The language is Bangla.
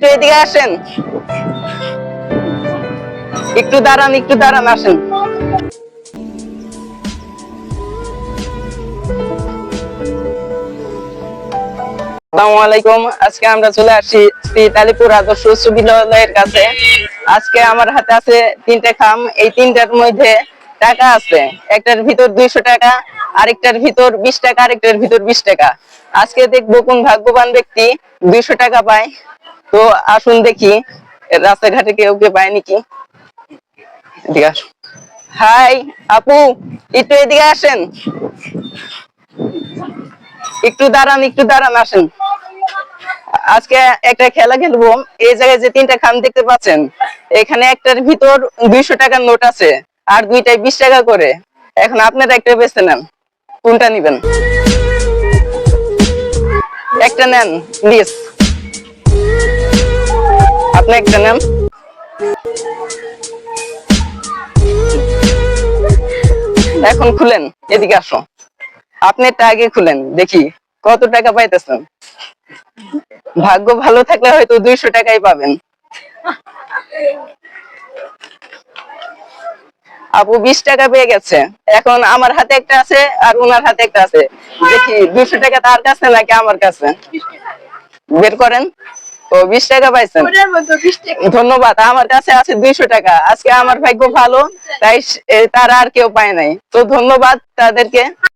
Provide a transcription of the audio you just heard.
একটু এদিকে আসেন। একটু দাঁড়ান একটু দাঁড়ান, আসেন। আজকে আমরা চলে আসছি শ্রী তালিপুর আদর্শ উচ্চ বিদ্যালয়ের কাছে। আজকে আমার হাতে আছে তিনটে খাম। এই তিনটার মধ্যে টাকা আছে। একটার ভিতর দুইশো টাকা, আরেকটার ভিতর বিশ টাকা, আরেকটার ভিতর বিশ টাকা। আজকে দেখব কোন ভাগ্যবান ব্যক্তি দুইশো টাকা পায়। তো আসুন দেখি, রাস্তাঘাটে কেউ কে পায় নাকি? হাই, আপু, একটু এদিকে আসেন। একটু দাঁড়ান একটু দাঁড়ান, আসেন। আজকে একটা খেলা খেলব, এই জায়গায় যে তিনটা খাম দেখতে পাচ্ছেন, এখানে একটার ভিতর দুইশো টাকার নোট আছে, আর দুইটাই বিশ টাকা করে। এখন আপনারা একটা বেছে নেন, কোনটা নিবেন? একটা নেন, প্লিজ। আপনি একটা নেন। এখন খুলেন, এদিকে আসো। আপনি একটা আগে খুলেন, দেখি কত টাকা পাইতেছেন। ভাগ্য ভালো থাকলে হয়তো দুইশো টাকাই পাবেন। আপু, বিশ টাকা পেয়ে গেছে। এখন আমার হাতে একটা আছে আর ওনার হাতে একটা আছে। দেখি, দুইশো টাকা তার কাছে নাকি আমার কাছে? বের করেন। ও বিশ টাকা পাইছেন? ধন্যবাদ আমার কাছে আছে দুইশো টাকা। আজকে আমার ভাগ্য ভালো তাই তারা আর কেউ পায় নাই। তো ধন্যবাদ তাদেরকে।